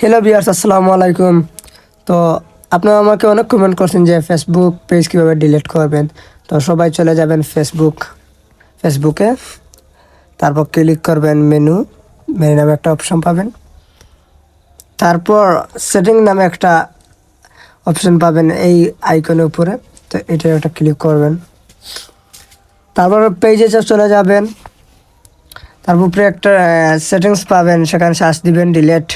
Hello বিয়ার্স আসসালামু আলাইকুম। তো আপনারা আমাকে অনেক কমেন্ট করছেন যে ফেসবুক পেজ কীভাবে ডিলিট করবেন। তো সবাই চলে যাবেন ফেসবুক ফেসবুকে তারপর ক্লিক করবেন মেনু মেনু নামে একটা অপশন পাবেন। তারপর সেটিং নামে একটা অপশন পাবেন এই আইকনের উপরে। তো এটা একটা ক্লিক করবেন। তারপর পেজে চলে যাবেন, তারপর উপরে একটা সেটিংস পাবেন। সেখানে সার্চ দিবেন ডিলেট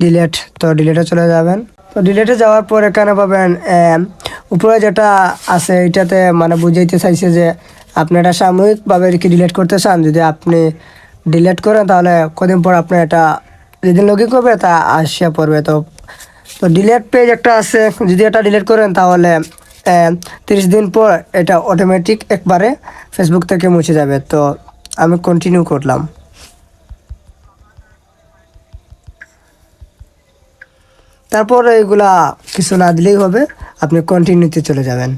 ডিলেট তো ডিলেটে চলে যাবেন। তো ডিলেটে যাওয়ার পর এখানে পাবেন উপরে যেটা আছে এটাতে মানে বুঝাইতে চাইছে যে আপনি এটা সাময়িকভাবে কি ডিলেট করতে চান? যদি আপনি ডিলেট করেন তাহলে কদিন পর আপনি এটা যেদিন লগ করবে তা আসিয়া পড়বে। তো তো ডিলেট পেজ একটা আছে, যদি এটা ডিলেট করেন তাহলে তিরিশ দিন পর এটা অটোমেটিক একবারে ফেসবুক থেকে মুছে যাবে। তো আমি কন্টিনিউ করলাম। তারপর এইগুলা কিছু না দিলেই হবে, আপনি কন্টিনিউতে চলে যাবেন।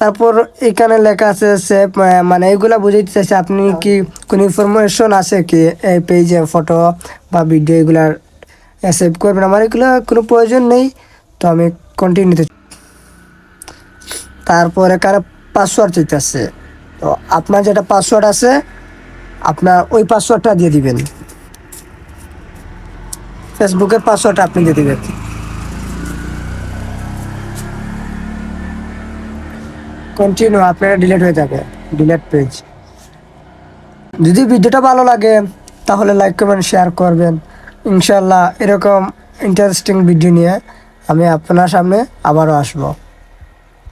তারপর এখানে লেখা আছে সেভ মানে এইগুলা বুঝাইতে চাইছে আপনি কি কোনো ইনফরমেশন আছে কি, এই পেজে ফটো বা ভিডিও এগুলার সেভ করবেন? আমার এগুলো কোনো প্রয়োজন নেই, তো আমি কন্টিনিউতে তারপর এখানে পাসওয়ার্ড চাইতেছে তো আপনার যেটা পাসওয়ার্ড আছে, আপনার ওই পাসওয়ার্ডটা দিয়ে দিবেন। ফেসবুকের পাসওয়ার্ড আপনি দিয়ে দিবেন। কন্টিনিউ আপনার ডিলিট হয়ে যাবে। ডিলিট পেজ যদি ভিডিওটা ভালো লাগে, তাহলে লাইক কমেন্ট শেয়ার করবেন। ইনশাল্লাহ এরকম ইন্টারেস্টিং ভিডিও নিয়ে আমি আপনার সামনে আবারও আসব।